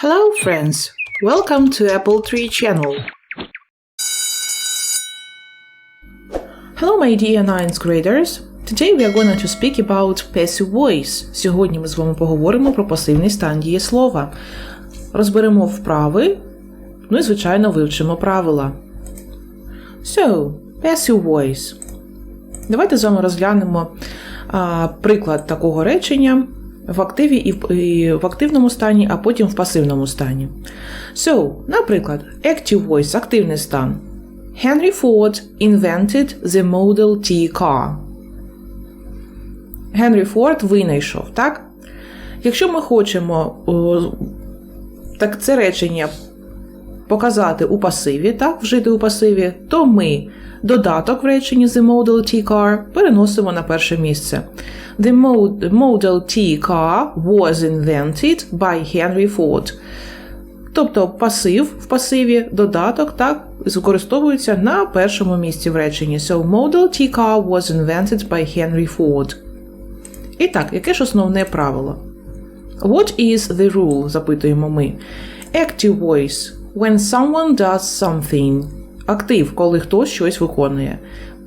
Hello, friends. Welcome to Apple Tree Channel. Hello, my dear ninth graders. Today we are going to speak about passive voice. Сьогодні ми з вами поговоримо про пасивний стан дієслова. Розберемо вправи, ну і, звичайно, вивчимо правила. So, passive voice. Давайте з вами розглянемо а, приклад такого речення в активі і в, активному стані, а потім в пасивному стані. So, наприклад, active voice активний стан. Henry Ford invented the Model T car. Генрі Форд винайшов, так? Якщо ми хочемо так це речення показати у пасиві, так, вжити у пасиві, то ми додаток в реченні The Model T Car переносимо на перше місце. The Model T Car was invented by Henry Ford. Тобто пасив в пасиві, додаток, так, використовується на першому місці в реченні. So, Model T Car was invented by Henry Ford. І так, яке ж основне правило? What is the rule? запитуємо ми. Active voice. When someone does something. Актив, коли хтось щось виконує.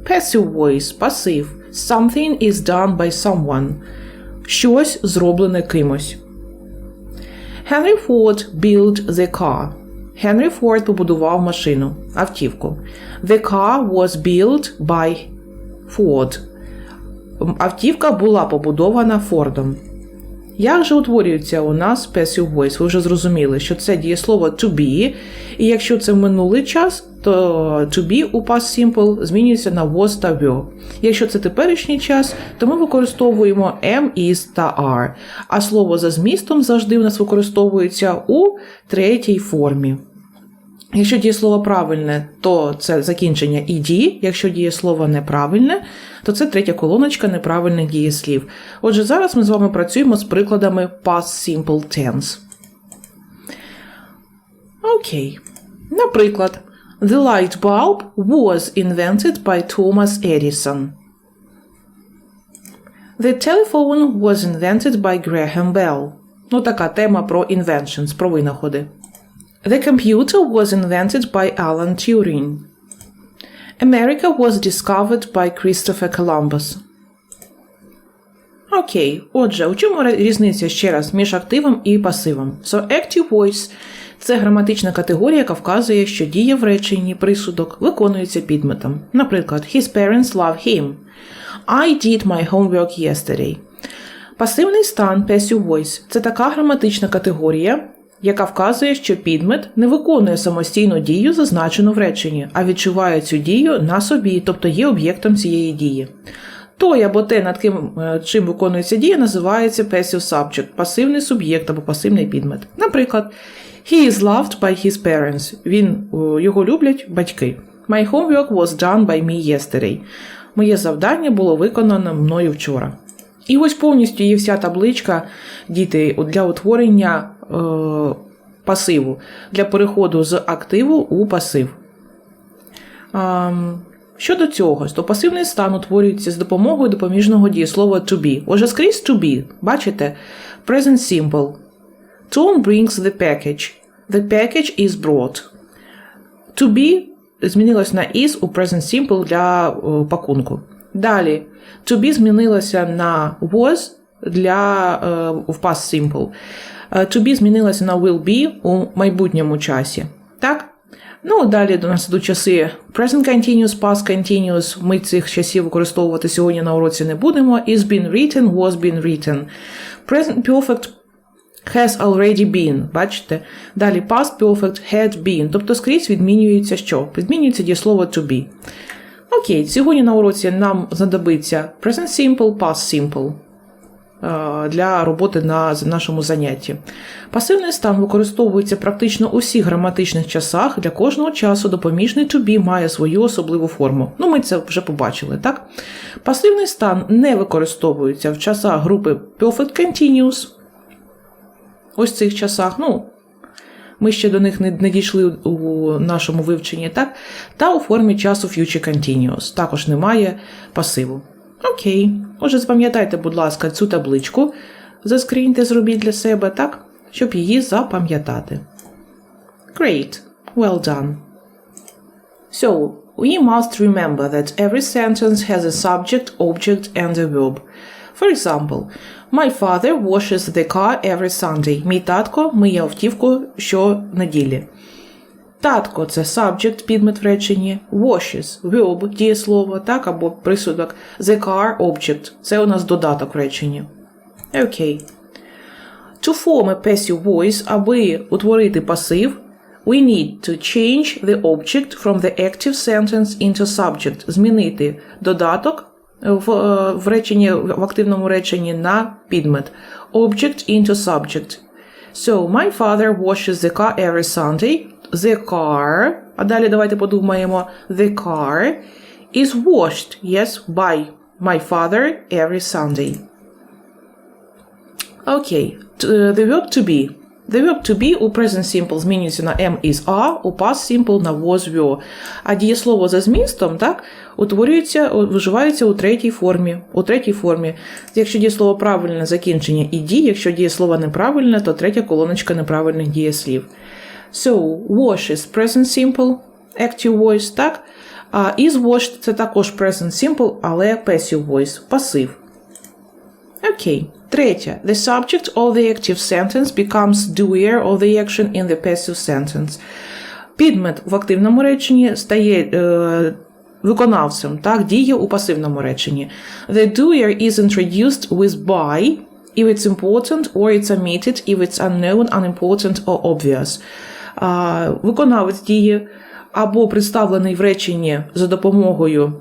Passive voice пасив. Something is done by someone. Щось зроблене кимось. Henry Ford built the car. Henry Ford побудував машину, автівку. The car was built by Ford. Автівка була побудована Фордом. Як же утворюється у нас passive voice? Ви вже зрозуміли, що це дієслово to be, і якщо це минулий час, то to be у past simple змінюється на was та were. Якщо це теперішній час, то ми використовуємо am, is та are, а слово за змістом завжди у нас використовується у третій формі. Якщо дієслово правильне, то це закінчення ed, якщо дієслово неправильне, то це третя колоночка неправильних дієслів. Отже, зараз ми з вами працюємо з прикладами past simple tense. Окей. Наприклад, The light bulb was invented by Thomas Edison. The telephone was invented by Graham Bell. Ну, така тема про inventions, про винаходи. The computer was invented by Alan Turing. America was discovered by Christopher Columbus. Окей, отже, у чому різниця ще раз між активом і пасивом? So, active voice це граматична категорія, яка вказує, що дія в реченні присудок виконується підметом. Наприклад, His parents love him. I did my homework yesterday. Пасивний стан passive voice це така граматична категорія, яка вказує, що підмет не виконує самостійну дію, зазначену в реченні, а відчуває цю дію на собі, тобто є об'єктом цієї дії. Той або те, над ким чим виконується дія, називається passive subject, пасивний суб'єкт або пасивний підмет. Наприклад, he is loved by his parents. Він його люблять батьки. My homework was done by me yesterday. Моє завдання було виконано мною вчора. І ось повністю є вся табличка діти для утворення е, пасиву, для переходу з активу у пасив. Е, щодо цього, то пасивний стан утворюється з допомогою допоміжного дієслова to be. Отже, скрізь to be, бачите? Present simple. Tom brings the package. The package is brought. To be змінилось на is у present simple для е, пакунку. Далі, to be змінилося на was для е, в past simple. To be змінилося на will be у майбутньому часі. Так? Ну, далі до нас йдуть часи present continuous, past continuous. Ми цих часів використовувати сьогодні на уроці не будемо. Is been written, was been written. Present perfect has already been. Бачите? Далі past perfect had been. Тобто скрізь відмінюється що? Відмінюється дієслово to be. Окей, сьогодні на уроці нам знадобиться present simple, past simple для роботи на нашому занятті. Пасивний стан використовується практично у всіх граматичних часах. Для кожного часу допоміжний be має свою особливу форму. Ну, ми це вже побачили, так? Пасивний стан не використовується в часах групи Perfect Continuous. Ось цих часах. ну, Ми ще до них не, не дійшли у нашому вивченні, так? Та у формі часу Future Continuous. Також немає пасиву. Окей. Отже, запам'ятайте, будь ласка, цю табличку. Заскріньте, зробіть для себе, так? щоб її запам'ятати. Great. Well done. So, we must remember that every sentence has a subject, object, and a verb. For example, My father washes the car every Sunday. Мій татко миє автівку щонеділі. Татко це subject, підмет в реченні, washes, verb, дієслово, так, або присудок. The car object. Це у нас додаток в реченні. Окей. To form a passive voice, аби утворити пасив, we need to change the object from the active sentence into subject. Змінити додаток в, е, в реченні, в активному реченні на підмет. Object into subject. So, my father washes the car every Sunday. The car, а далі давайте подумаємо, the car is washed, yes, by my father every Sunday. Окей, Т- е, the verb to be. The verb to be у present simple змінюється на am is are, у past simple на was were. А дієслово за змістом, так, утворюється, виживається у третій формі. У третій формі. Якщо дієслово правильне, закінчення ід, якщо дієслово неправильне, то третя колоночка неправильних дієслів. So, wash is present simple, active voice, так? А is washed це також present simple, але passive voice, пасив. Окей. Третє. The subject of the active sentence becomes doer of the action in the passive sentence. Підмет в активному реченні стає е, виконавцем, так, діє у пасивному реченні. The doer is introduced with by if it's important or it's omitted if it's unknown, unimportant or obvious. Виконавець діє або представлений в реченні за допомогою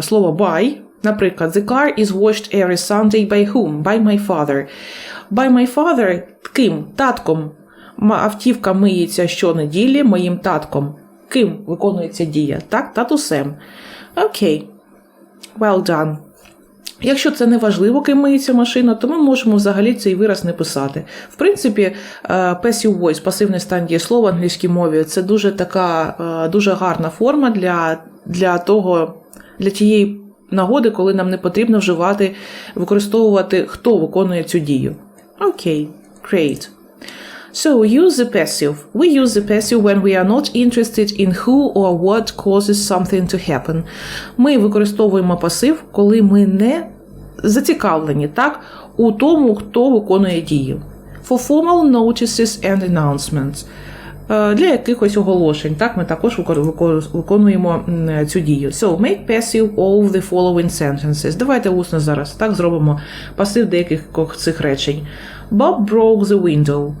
слова by, Наприклад, the car is washed every Sunday by whom? By my father. By my father ким? Татком. Автівка миється щонеділі моїм татком. Ким виконується дія? Так, татусем. Окей. Well done. Якщо це не важливо, ким миється машина, то ми можемо взагалі цей вираз не писати. В принципі, е, passive voice, пасивний стан дієслова в англійській мові, це дуже така е, дуже гарна форма для, для того, для тієї нагоди, коли нам не потрібно вживати, використовувати, хто виконує цю дію. Окей, great. So, use the passive. We use the passive when we are not interested in who or what causes something to happen. Ми використовуємо пасив, коли ми не зацікавлені так, у тому, хто виконує дію. For formal notices and announcements. Е, Для якихось оголошень, так, ми також виконуємо цю дію. So, make passive all the following sentences. Давайте усно зараз так зробимо пасив деяких цих речень. Bob broke the window.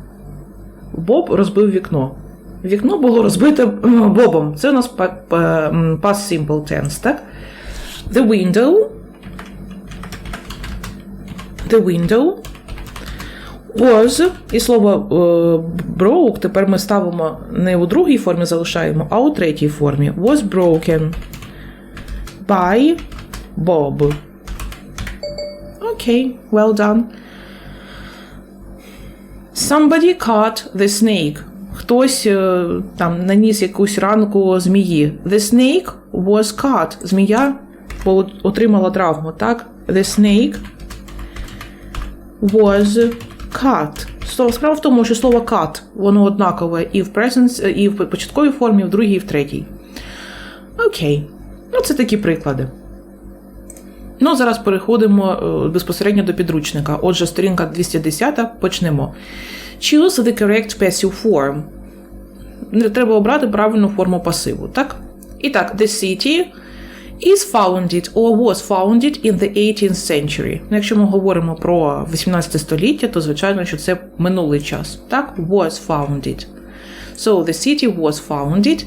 Боб розбив вікно. Вікно було розбите Бобом. Це у нас past simple tense, так? The window. The window was, і слово е, broke тепер ми ставимо не у другій формі залишаємо, а у третій формі. Was broken by Bob. Окей, well done. Somebody cut the snake. Хтось е, там наніс якусь ранку змії. The snake was cut. Змія отримала травму, так? The snake was cut. Слово- Справа в тому, що слово cut, воно однакове і в present, і в початковій формі, і в другій, і в третій. Окей. Ну, це такі приклади. Ну, зараз переходимо е, безпосередньо до підручника. Отже, сторінка 210 почнемо. Choose the correct passive form. Треба обрати правильну форму пасиву, так? І так, the city is founded or was founded in the 18th century. Ну, Якщо ми говоримо про 18 століття, то звичайно, що це минулий час. Так, was founded. So the city was founded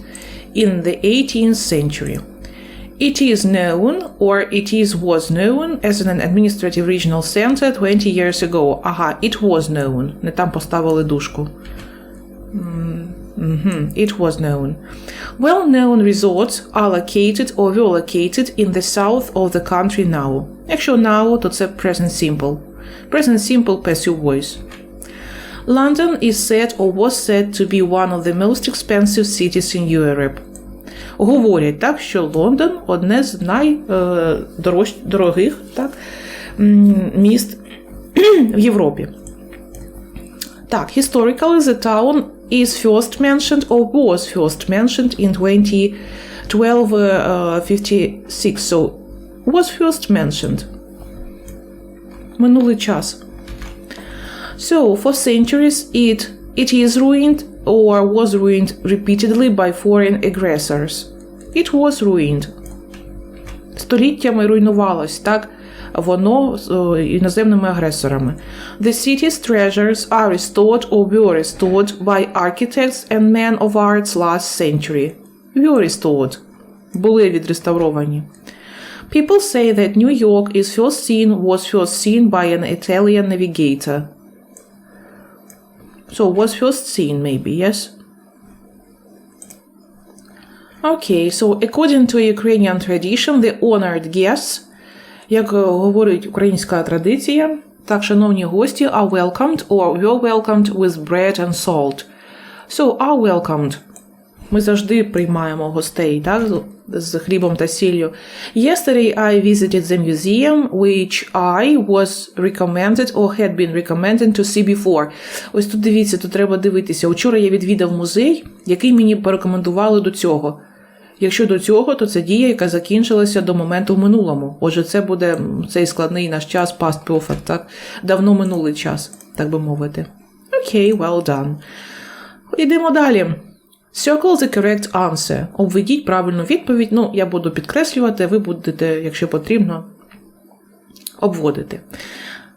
in the 18th century. It is known, or it is was known as an administrative regional center 20 years ago. Ага, it was known. Не там поставили дужку. Mhm, It was known. Well-known resorts are located or were located in the south of the country now. Якщо now, то це present simple. Present simple passive voice. London is said or was said to be one of the most expensive cities in Europe. Говорять так, що Лондон одне з найдорогих так, міст в Європі. Так, historically the town is first mentioned or was first mentioned in 2012 uh, 56. So, was first mentioned. Минулий час. So, for centuries it it is ruined or was ruined repeatedly by foreign aggressors. It was ruined. Століттями руйнувалось, так? Воно е, іноземними агресорами. The city's treasures are restored or were restored by architects and men of arts last century. Were restored. Були відреставровані. People say that New York is first seen was first seen by an Italian navigator. So was first seen maybe, yes? Okay, so according to Ukrainian tradition, the honored guests, як е, говорить українська традиція, так, шановні гості are welcomed or were welcomed with bread and salt. So, are welcomed. Ми завжди приймаємо гостей, так, з- хлібом та сіллю. Yesterday I visited the museum, which I was recommended or had been recommended to see before. Ось тут дивіться, тут треба дивитися. Учора я відвідав музей, який мені порекомендували до цього. Якщо до цього, то це дія, яка закінчилася до моменту в минулому. Отже, це буде цей складний наш час, past perfect, так? Давно минулий час, так би мовити. Окей, well done. Йдемо далі. Circle the correct answer. Обведіть правильну відповідь. Ну, я буду підкреслювати, ви будете, якщо потрібно, обводити.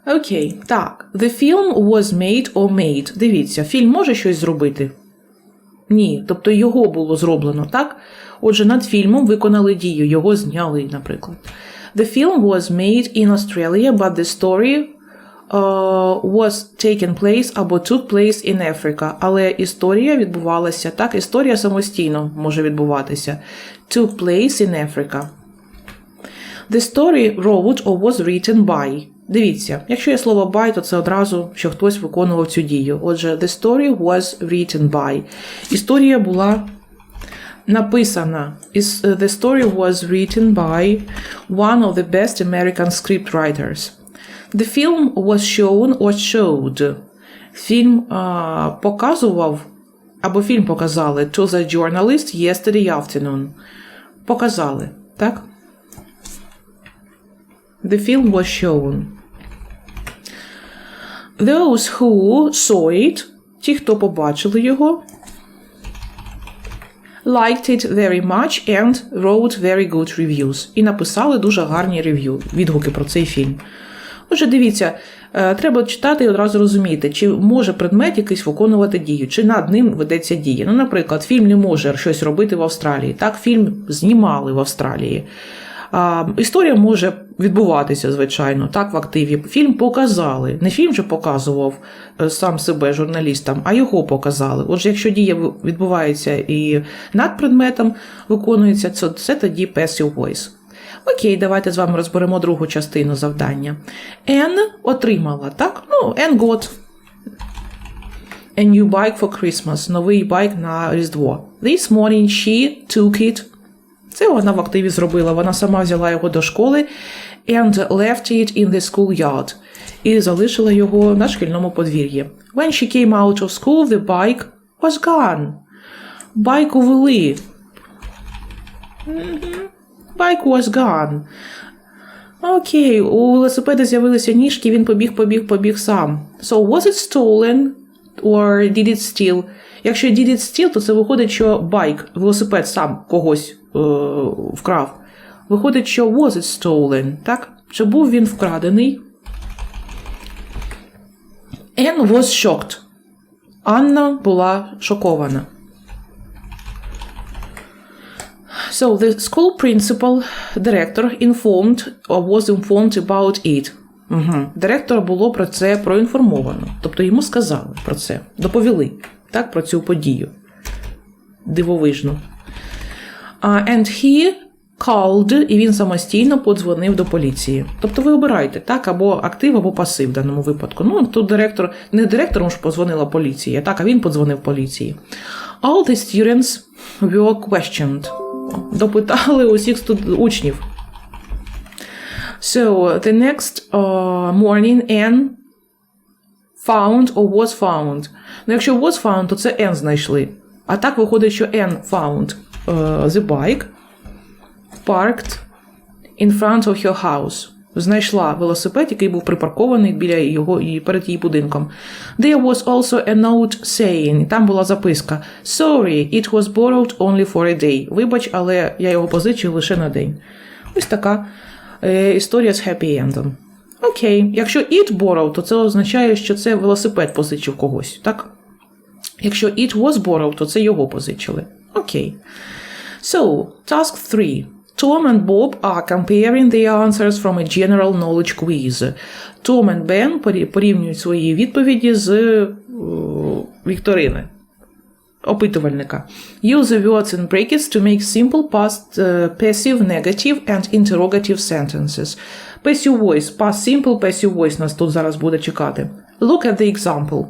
Окей, так. The film was made or made. Дивіться, фільм може щось зробити? Ні, тобто його було зроблено, так? Отже, над фільмом виконали дію, його зняли, наприклад. The film was made in Australia, but the story was taken place або took place in Africa. Але історія відбувалася, так, історія самостійно може відбуватися. Took place in Africa. The story wrote or was written by. Дивіться, якщо є слово by, то це одразу, що хтось виконував цю дію. Отже, the story was written by. Історія була написана. Uh, The story was written by one of the best American scriptwriters. The film was shown or showed. Фільм а, показував, або фільм показали to the journalist yesterday afternoon. Показали, так? The film was shown. Those who saw it, ті, хто побачили його, liked it very much and wrote very good reviews. І написали дуже гарні рев'ю, відгуки про цей фільм. Отже, дивіться, е, треба читати і одразу розуміти, чи може предмет якийсь виконувати дію, чи над ним ведеться дія. Ну, наприклад, фільм не може щось робити в Австралії. Так, фільм знімали в Австралії. А, історія може відбуватися, звичайно, так, в активі. Фільм показали. Не фільм же показував е, сам себе журналістам, а його показали. Отже, якщо дія відбувається і над предметом виконується, це, це тоді passive voice. Окей, давайте з вами розберемо другу частину завдання. N отримала, так? Ну, N got a new bike for Christmas. Новий байк на Різдво. This morning she took it. Це вона в активі зробила. Вона сама взяла його до школи and left it in the schoolyard. І залишила його на шкільному подвір'ї. When she came out of school, the bike was gone. Байк увели. Bike was gone. Окей, у велосипеда з'явилися ніжки, він побіг, побіг, побіг сам. So was it stolen or did it steal? Якщо did it steal, то це виходить, що байк, велосипед сам когось е, вкрав. Виходить, що was it stolen, так? Чи був він вкрадений? Anne was shocked. Анна була шокована. So the school principal, director informed or was informed about it. Угу. Директора було про це проінформовано. Тобто йому сказали про це, доповіли так, про цю подію. Дивовижно. Uh, and he called, і він самостійно подзвонив до поліції. Тобто ви обираєте так, або актив, або пасив в даному випадку. Ну, тут директор, не директором ж позвонила поліція, так, а він подзвонив поліції. All the students were questioned. Допитали усіх студ... учнів. So, the next uh, morning, Anne found or was found. Ну, якщо was found, то це N знайшли. А так виходить, що N found е, the bike parked in front of her house. Знайшла велосипед, який був припаркований біля його і перед її будинком. There was also a note saying, там була записка Sorry, it was borrowed only for a day. Вибач, але я його позичив лише на день. Ось така е, історія з happy endом. Окей, якщо it borrowed, то це означає, що це велосипед позичив когось, так? Якщо it was borrowed, то це його позичили. Окей. So, task 3. Tom and Bob are comparing their answers from a general knowledge quiz. Том and Бен порі- порівнюють свої відповіді з е, вікторини. Опитувальника. Use the words in brackets to make simple past, uh, passive, negative and interrogative sentences. Passive voice, past simple, passive voice нас тут зараз буде чекати. Look at the example.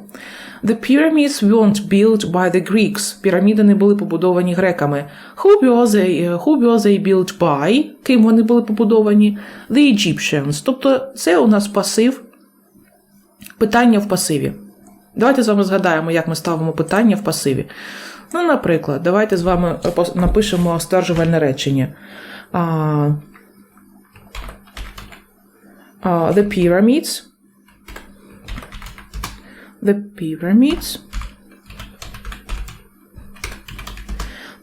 The pyramids weren't built by the Greeks. Піраміди не були побудовані греками. Who were they, who were they built by? Ким вони були побудовані? The Egyptians. Тобто це у нас пасив, питання в пасиві. Давайте з вами згадаємо, як ми ставимо питання в пасиві. Ну, наприклад, давайте з вами напишемо стверджувальне речення. А, а, the pyramids. The pyramids.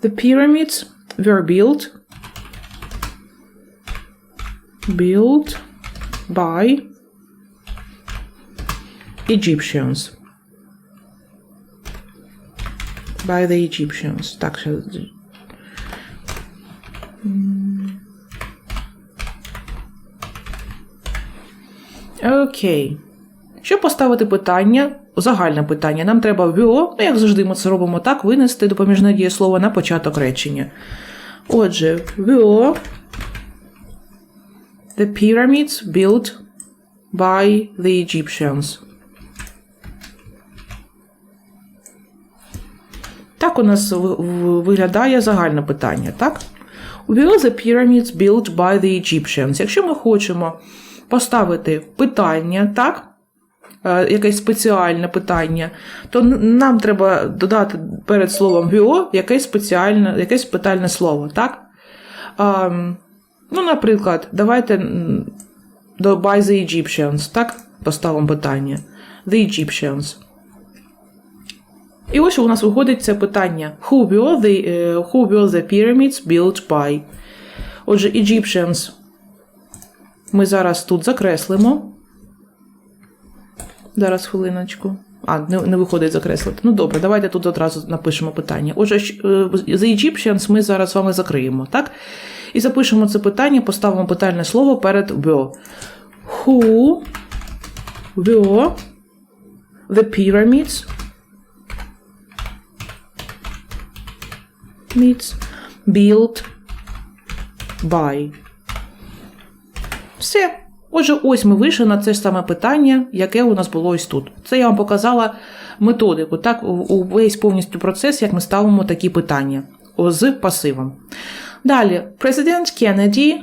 The pyramids were built built by Egyptians. By the Egyptians. Так, ще. М. Щоб поставити питання, загальне питання, нам треба віо, ну як завжди ми це робимо так, винести допоміжне дієслово на початок речення. Отже, віо. The pyramids built by the Egyptians. Так у нас виглядає загальне питання, так? Were the pyramids built by the Egyptians? Якщо ми хочемо поставити питання, так? Е, Якесь спеціальне питання, то нам треба додати перед словом «віо» якесь спеціальне, якесь питальне слово, так? Ам, ну, наприклад, давайте до by the Egyptians, так? Поставимо питання. The Egyptians. І ось у нас виходить це питання. Who were the, е, who were the pyramids built by? Отже, Egyptians ми зараз тут закреслимо. Зараз хвилиночку. А, не, не виходить закреслити. Ну добре, давайте тут одразу напишемо питання. Отже, щ- е, The Egyptians ми зараз з вами закриємо, так? І запишемо це питання, поставимо питальне слово перед were. Who were the pyramids built by. Все. Отже, ось ми вийшли на це ж саме питання, яке у нас було ось тут. Це я вам показала методику, так, увесь повністю процес, як ми ставимо такі питання з пасивом. Далі, президент Кеннеді,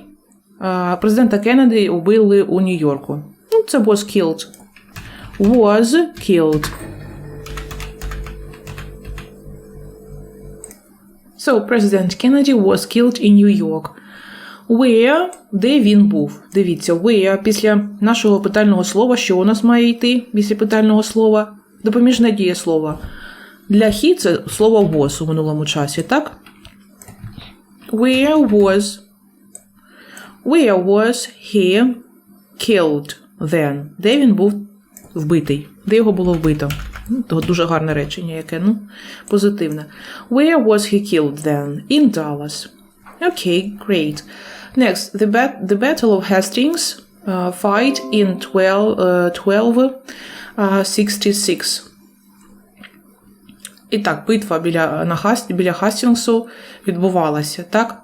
президента Кеннеді убили у Нью-Йорку. Ну, це was killed. Was killed. So, President Kennedy was killed in New York. Where, де він був? Дивіться, where після нашого питального слова, що у нас має йти після питального слова? Допоміжне дієслово. Для he це слово was у минулому часі, так? Where was Where was he killed then? Де він був вбитий? Де його було вбито? Ну, то дуже гарне речення, яке, ну, позитивне. Where was he killed then? In Dallas. Okay, great. Next, the, bat- the Battle of Hastings uh, fight in 12, uh, 1266. І так, битва біля, на Хаст, біля Хастінгсу відбувалася, так?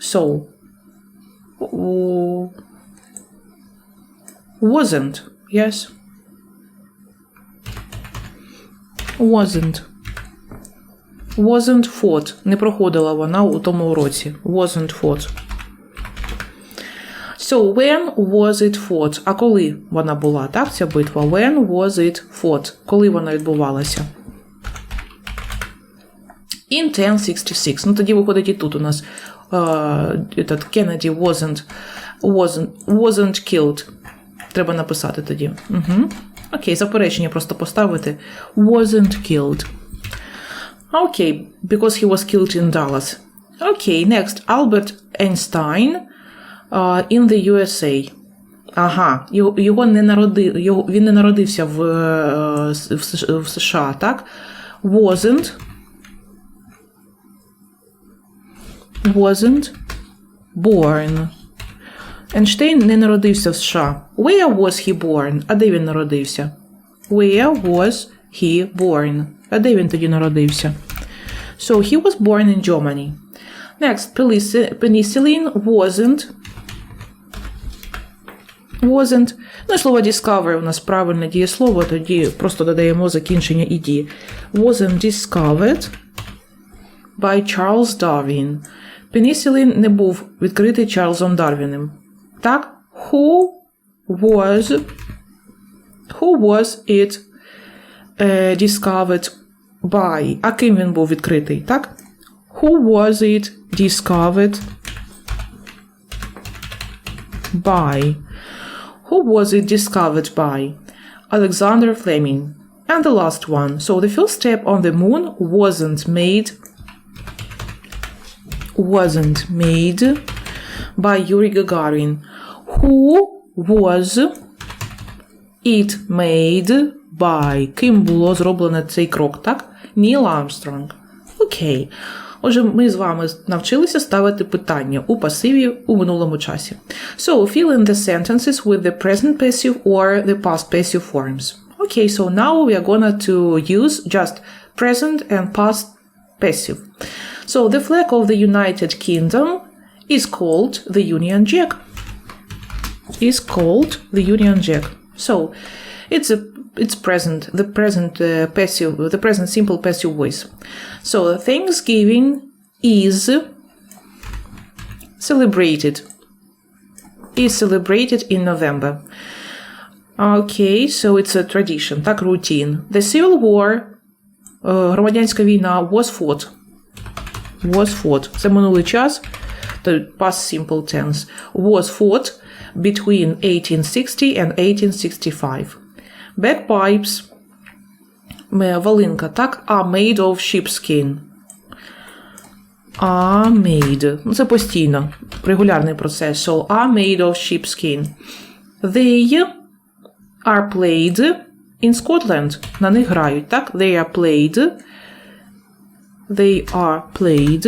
So, у- wasn't, yes. Wasn't. Wasn't fought. Не проходила вона у тому уроці. Wasn't fought. So, when was it fought? А коли вона була? Так, ця битва. When was it fought? Коли вона відбувалася? In 1066. Ну, тоді виходить і тут у нас uh, этот Kennedy wasn't, wasn't, wasn't killed. Треба написати тоді. Угу. Окей, заперечення просто поставити. Wasn't killed. Okay, because he was killed in Dallas. Okay, next. Albert Einstein uh, in the USA. Ага, його, його не народи, його, він не народився в, е, с- в, С- в США, так? Wasn't. Wasn't born. Ейнштейн не народився в США. Where was he born? А де він народився? Where was he born? А де він тоді народився? So he was born in Germany. Next, penici- penicillin wasn't. Wasn't. Ну, і слово discover у нас правильне дієслово, тоді просто додаємо закінчення ed. Wasn't discovered by Charles Darwin. Пеніцилін не був відкритий Чарльзом Дарвіним. Так? Who was Who was it е, discovered by? А ким він був відкритий, так? Who was it discovered by? Who was it discovered by? Alexander Fleming. And the last one. So the first step on the moon wasn't made wasn't made by Yuri Gagarin. Who was it made by? Ким було зроблено цей крок, так? Ніл Армстронг. Окей. Отже, ми з вами навчилися ставити питання у пасиві у минулому часі. So, fill in the sentences with the present passive or the past passive forms. Okay, so now we are gonna to use just present and past passive. So the flag of the United Kingdom is called the Union Jack. Is called the Union Jack. So it's a it's present the present uh, passive the present simple passive voice. So Thanksgiving is celebrated is celebrated in November. Okay, so it's a tradition, так routine. The Civil War, uh, громадянська війна, was fought was fought. Це минулий час, то past simple tense. Was fought between 1860 and 1865. Bagpipes, ме- волинка, так, are made of sheepskin. Are made. Ну, Це постійно, регулярний процес. So, are made of sheepskin. They are played in Scotland. На них грають, так? They are played They are played.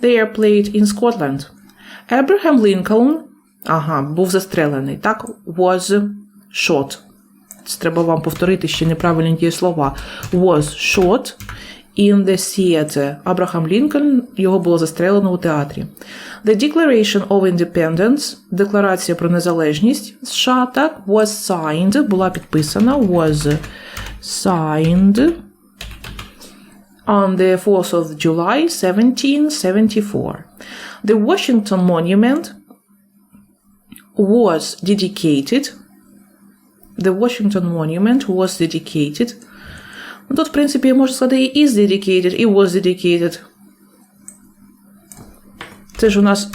They are played in Scotland. Abraham Lincoln, ага, був застрелений, так, was shot. Це треба вам повторити ще неправильні дієслова. Was shot in the theater. Абрахам Лінкольн, його було застрелено у театрі. The Declaration of Independence, Декларація про незалежність США, так, was signed, була підписана, was signed on the 4th of July 1774. The Washington Monument was dedicated. The Washington Monument was dedicated. Ну, Тут, в принципі, можу сказати is dedicated, і was dedicated. Це ж у нас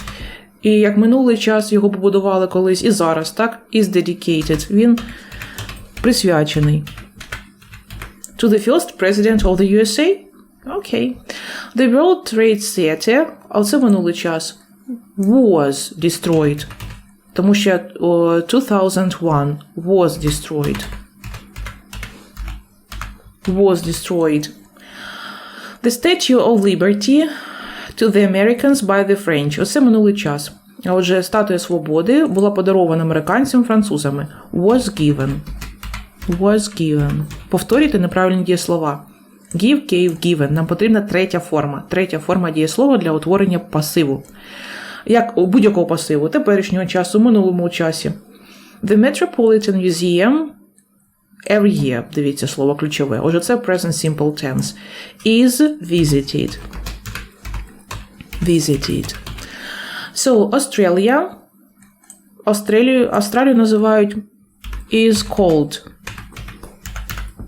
і як минулий час його побудували колись, і зараз, так? Is dedicated. Він присвячений. To the first president of the USA? Окей. The World Trade Center, а це минулий час, was destroyed. Тому що о, 2001 was destroyed. Was destroyed. The Statue of Liberty to the Americans by the French. Оце минулий час. Отже, статуя свободи була подарована американцям французами. Was given. Was given. Повторюйте неправильні дієслова. Give, gave, given. Нам потрібна третя форма. Третя форма дієслова для утворення пасиву. Як будь-якого пасиву, теперішнього часу, минулому часі. The Metropolitan Museum every year. Дивіться слово ключове. Отже, це present simple tense. Is visited. Visited. So, Australia. Австралію, Австралію називають is cold.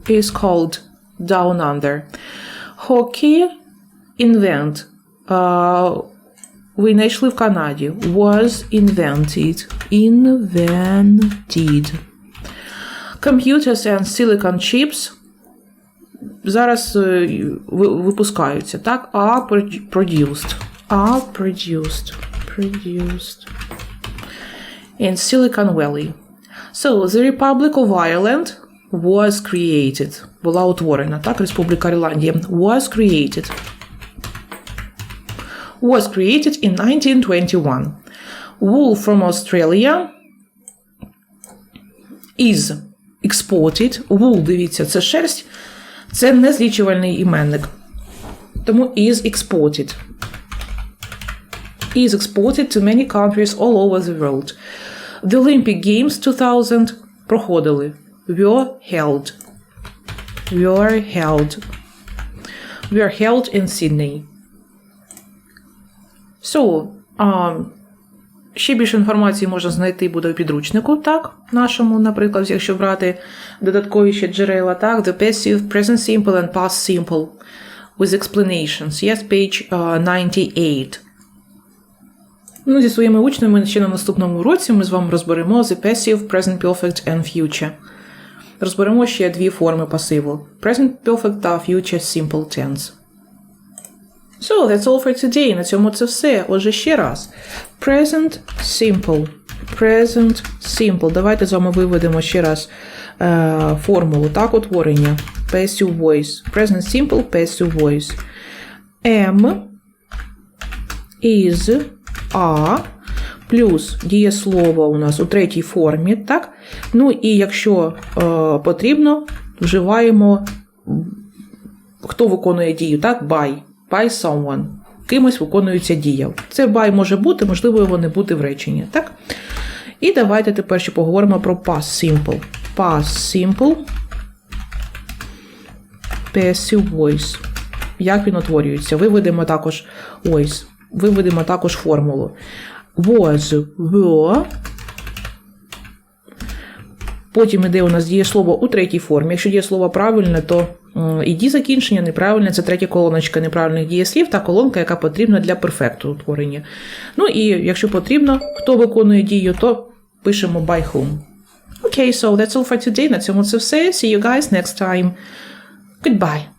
Is cold. Down under. Hockey invent. Uh, винайшли в Канаді. Was invented. Invented. Computers and silicon chips зараз е, ви- випускаються, так? Are produ- produced. Are produced. Produced. In Silicon Valley. So, the Republic of Ireland was created. Була утворена, так? Республіка Ірландія. Was created. Was created in 1921. Wool from Australia is exported. Wool, дивіться, це шерсть. Це не злічувальний іменник. Тому is exported. Is exported to many countries all over the world. The Olympic Games 2000 проходили. Were held. Were held. Were held in Sydney. So, um, Ще більше інформації можна знайти буде у підручнику, так, нашому, наприклад, якщо брати додаткові ще джерела, так, the passive, present simple and past simple with explanations. Yes, page uh, 98. Ну, зі своїми учнями ще на наступному уроці ми з вами розберемо the passive, present perfect and future. Розберемо ще дві форми пасиву: present perfect та future simple tense. So, that's all for today. На цьому це все. Отже, ще раз. Present simple. Present simple. Давайте з вами виведемо ще раз е, формулу. Так, утворення. Passive voice. Present simple, passive voice. Am is a плюс дієслово у нас у третій формі, так? Ну і якщо е, потрібно, вживаємо хто виконує дію, так? By. By someone. Кимось виконується дія. Це by може бути, можливо, його не бути в реченні, так? І давайте тепер ще поговоримо про past simple. Past simple. Passive voice. Як він утворюється? Виведемо також ось. Виведемо також формулу. Was, were. Потім іде у нас дієслово у третій формі. Якщо дієслово правильне, то і ді закінчення неправильне, це третя колоночка неправильних дієслів та колонка, яка потрібна для перфекту утворення. Ну і якщо потрібно, хто виконує дію, то пишемо by whom. Okay, so that's all for today. На цьому це все. See you guys next time. Goodbye.